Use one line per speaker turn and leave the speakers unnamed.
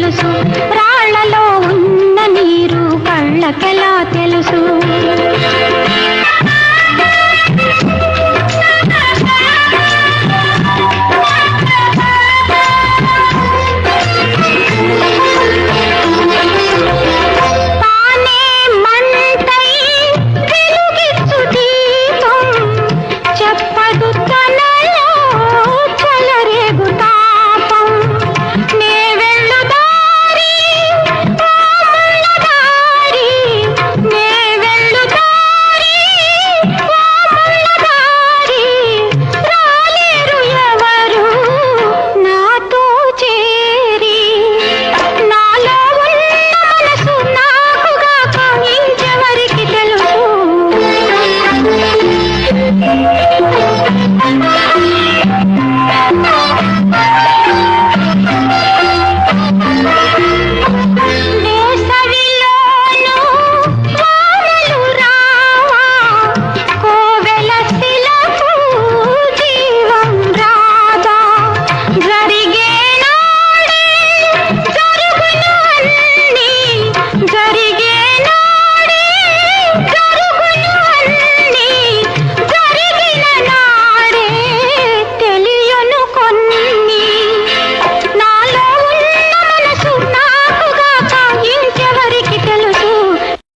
తెలుసు. రాళ్ళలో ఉన్న నీరు కళ్ళకెలా తెలుసు?